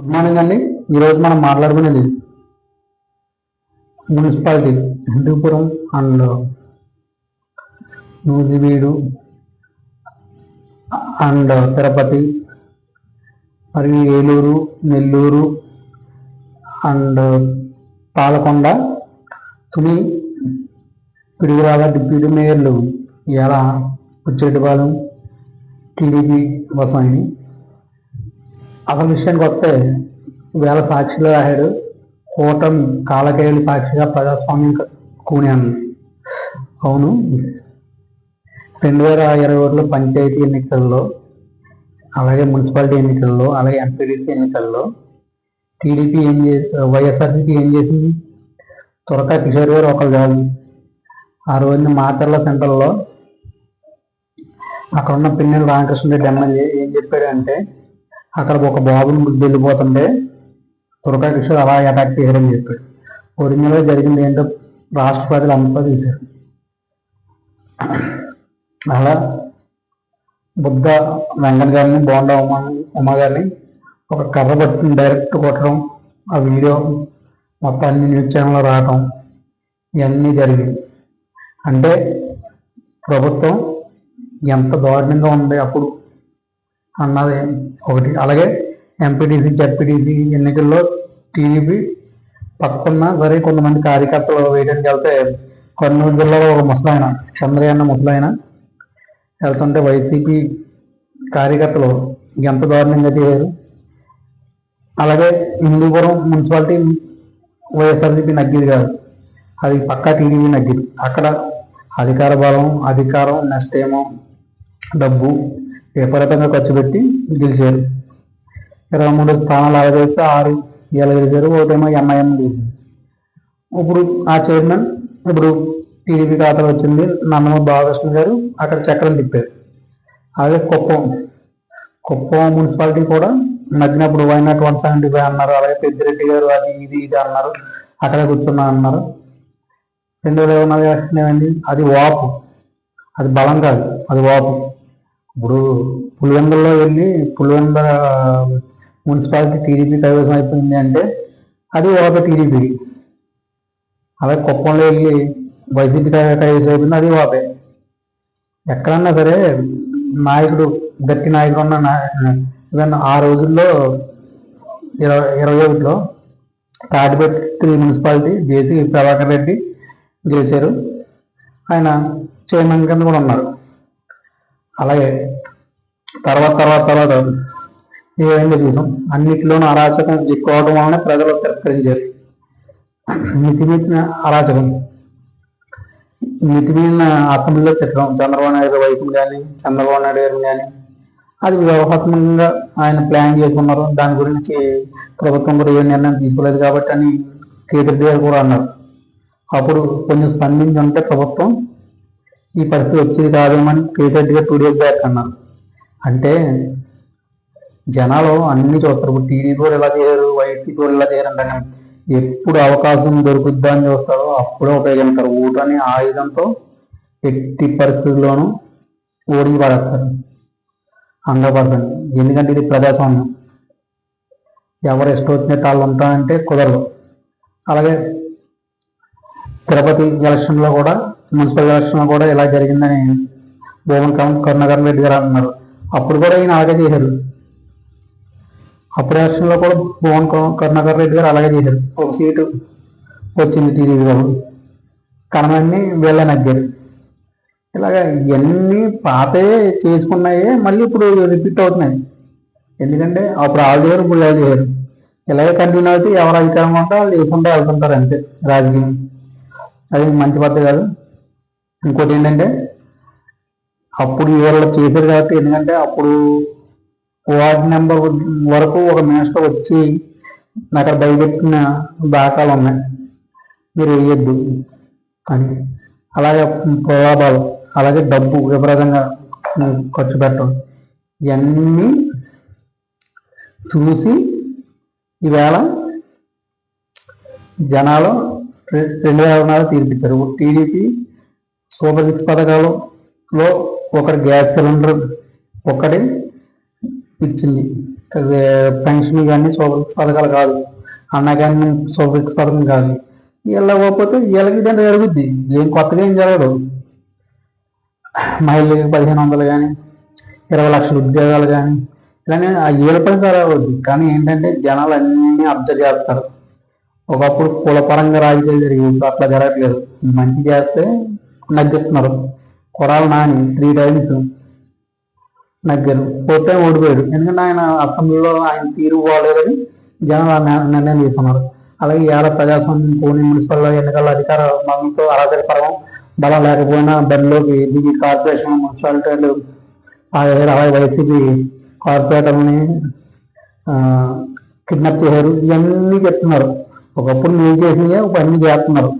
Good morning అండి. ఈరోజు మనం మాట్లాడుకునేది municipality Hindupuram and Nuzvid and Tirupati మరియు ఏలూరు నెల్లూరు అండ్ పాలకొండ తుని పిడుగురాల డిప్యూటీ మేయర్లు ఎలా పుచ్చెటిపాలెం టీడీపీ వసాయి అసలు విషయానికి వస్తే వేల సాక్షిలో రాశాడు కూటమి కాలకేయులు సాక్షిగా ప్రజాస్వామ్యం కూనాను అవును రెండు వేల ఇరవై ఒకటిలో పంచాయతీ ఎన్నికల్లో అలాగే మున్సిపాలిటీ ఎన్నికల్లో అలాగే ఎంపీడీసీ ఎన్నికల్లో టీడీపీ ఏం చేసి వైఎస్ఆర్సీపీ ఏం చేసింది? త్వరగా కిషోర్ గారు ఒకరు కాదు. ఆ రోజున మాచర్ల సెంటర్లో అక్కడ ఉన్న పిన్నెల రామకృష్ణరెడ్డి ఎమ్మెల్యే ఏం చెప్పాడు అంటే అక్కడ ఒక బాబుని ముద్దు వెళ్ళిపోతుంటే తురకా కిషోర్ అలా అటాక్ చేశారని చెప్పాడు. ఒరిజినల్గా జరిగింది ఏంటో రాష్ట్రపతిలు అంతా తీశారు అలా బుద్ధ వెంకట గారిని బోండా ఉమా ఉమా గారిని ఒక కర్ర పట్టుకుని డైరెక్ట్ కొట్టడం ఆ వీడియో మొత్తం అన్ని న్యూస్ ఛానల్లో రావటం ఇవన్నీ జరిగింది. అంటే ప్రభుత్వం ఎంత దారుణంగా ఉంది అప్పుడు అన్నది ఒకటి. అలాగే ఎంపీటీసీ జడ్పీటీసీ ఎన్నికల్లో టీడీపీ పక్కన సరే కొంతమంది కార్యకర్తలు వేయడానికి వెళ్తే కర్నూలు జిల్లాలో ఒక ముసలాయన చంద్రయ్య ముసలాయన వెళ్తుంటే వైసీపీ కార్యకర్తలు ఎంత దారుణంగా చేశారు. అలాగే హిందూపురం మున్సిపాలిటీ వైఎస్ఆర్సీపీ నగ్గిది కాదు. అది పక్కా టీడీపీ నగ్గిది. అక్కడ అధికార బలం అధికారం నెక్స్ట్ ఏమో డబ్బు విపరీతంగా ఖర్చు పెట్టి గెలిచారు. ఇరవై మూడు స్థానాలు అలా ఆరు ఇలా గెలిచారు. ఒకటేమో ఎంఐఎం గెలిచింది. ఇప్పుడు ఆ చైర్మన్ ఇప్పుడు టీడీపీ ఖాతాలో వచ్చింది నన్నమ బాలకృష్ణ గారు. అక్కడ చక్రం తిప్పారు. అలాగే కుప్పం. కుప్పం మున్సిపాలిటీ కూడా నగ్గినప్పుడు why not one seventy five అన్నారు. అలాగే పెద్దిరెడ్డి గారు అది ఇది ఇది అన్నారు. అక్కడే కూర్చున్నా అన్నారు. రెండు వేల ఇరవై నాలుగు అది వాపు. అది బలం కాదు. అది వాపు. ఇప్పుడు పులివెందుల్లో వెళ్ళి పులివెంద మున్సిపాలిటీ టీడీపీ కైవసం అయిపోయింది అంటే అది వాపే టీడీపీ. అలాగే కుప్పంలో వెళ్ళి వైసీపీ కైవసం అయిపోయింది అది వాపే ఎక్కడన్నా సరే నాయకుడు గట్టి నాయకుడు ఉన్న నా- ఆ రోజుల్లో ఇరవై ఇరవై ఒకటిలో తాటిపత్రి మున్సిపాలిటీ జేసీ ప్రభాకర్ రెడ్డి గెలిచారు. ఆయన చైర్మన్ కింద కూడా ఉన్నారు. అలాగే తర్వాత తర్వాత తర్వాత ఏమైందో చూసాం. అన్నిటిలోనూ అరాచకం ఎక్కువ వలన ప్రజలు తిరస్కరించారు. మితిమీరిన అరాచకం. మితిమీరిన అసెంబ్లీలో తిట్టడం చంద్రబాబు నాయుడు వైపుని కానీ చంద్రబాబు నాయుడు గారిని కానీ అది వ్యూహాత్మకంగా ఆయన ప్లాన్ చేసుకున్నారు. దాని గురించి ప్రభుత్వం కూడా ఏ నిర్ణయం తీసుకోలేదు కాబట్టి అని కేసీఆర్ గారు కూడా అన్నారు. అప్పుడు కొంచెం స్పందించి ఉంటే ప్రభుత్వం ఈ పరిస్థితి వచ్చేది కాదేమని కేసీఆర్ టూ డేస్ బ్యాక్ అన్నారు. అంటే జనాలు అన్ని చూస్తారు. ఇప్పుడు టీడీపీ కూడా ఇలా చేయరు వైసీపీ కూడా ఇలా చేయరు ఎప్పుడు అవకాశం దొరుకుద్దా అని చూస్తారో. అప్పుడే ఉపయోగిస్తారు ఓటని ఆయుధంతో ఎట్టి పరిస్థితుల్లోనూ ఓడికి పడేస్తారు హండ్రెడ్ పర్సెంట్. ఎందుకంటే ఇది ప్రజాస్వామ్యం. ఎవరు ఇష్టం వచ్చినట్టు వాళ్ళు ఉంటారంటే కుదరదు. అలాగే తిరుపతి ఎలక్షన్లో కూడా మున్సిపల్ ఎలక్షన్లో కూడా ఇలా జరిగిందని భూమన్ కమ్- కరుణాకర్ రెడ్డి గారు అంటున్నారు అప్పుడు కూడా ఈయన అలాగే చేశారు. అప్పుడు ఎలక్షన్లో కూడా భువన్ కమ్- కరుణాకర్ రెడ్డి గారు అలాగే చేశారు. ఒక సీటు వచ్చింది టీడీపీ గారు కనమని వీళ్ళ నగ్గారు. ఇలాగా ఇవన్నీ పాతే చేసుకున్నాయే మళ్ళీ ఇప్పుడు రిపీట్ అవుతున్నాయి. ఎందుకంటే అప్పుడు వాళ్ళు చేయరు ఇప్పుడు వాళ్ళు చేయరు ఇలాగే కంటిన్యూ అయితే ఎవరు అధికారం ఉంటే వాళ్ళు చేసుకుంటూ వెళ్తుంటారు అంతే రాజకీయం. అది మంచి పద్ధతి కాదు. ఇంకోటి ఏంటంటే అప్పుడు ఎవరు చేశారు కాబట్టి ఎందుకంటే అప్పుడు వార్డ్ నెంబర్ వరకు ఒక మినిస్టర్ వచ్చి అక్కడ భయపెట్టిన దాఖలు ఉన్నాయి. మీరు వేయద్దు. అని అలాగే ప్రలాభాలు అలాగే డబ్బు విపరీతంగా ఖర్చు పెట్టడం ఇవన్నీ చూసి ఈవేళ జనాలు రెండు వేల నాలుగు తీర్పించారు టీడీపీ సూపర్ సిక్స్ పథకాలలో ఒకటి గ్యాస్ సిలిండర్ ఒకటి ఇచ్చింది. పెన్షన్ కానీ సూపర్ పథకాలు కాదు. అన్న కానీ సూపర్ పథకం కాదు. వీళ్ళ పోతే వీళ్ళకి ఇదంతా జరుగుద్ది. ఏం కొత్తగా ఏం జరగదు. మహిళలకి పదిహేను వందలు కానీ ఇరవై లక్షల ఉద్యోగాలు కానీ ఇలానే ఆ ఏళ్ళ పని కానీ ఏంటంటే జనాలు అన్నీ అబ్జర్వ్ చేస్తారు. ఒకప్పుడు కులపరంగా రాజకీయాలు జరిగేవి ఇప్పుడు అట్లా జరగట్లేదు. మంచి చేస్తే నగ్గిస్తున్నారు. కొరాలు నాని త్రీ టైమ్స్ నగ్గారు. ఫోర్ టైం ఓడిపోయాడు. ఎందుకంటే ఆయన అసెంబ్లీలో ఆయన తీరు బాగలేదని జనాలు నిర్ణయం తీసుకున్నారు. అలాగే ఏళ్ళ ప్రజాస్వామ్యం పోనీ మున్సిపల్ ఎన్నికల అధికార బలంతో అరాజక పర్వం బలం లేకపోయినా బరిలోకి దిగి కార్పొరేషన్ మున్సిపాలిటీలు అలాగే వైసీపీ కార్పొరేటర్ని కిడ్నాప్ చేశారు. ఇవన్నీ చెప్తున్నారు. ఒకప్పుడు నేను చేసినవి ఇప్పుడు అన్ని చేస్తున్నారు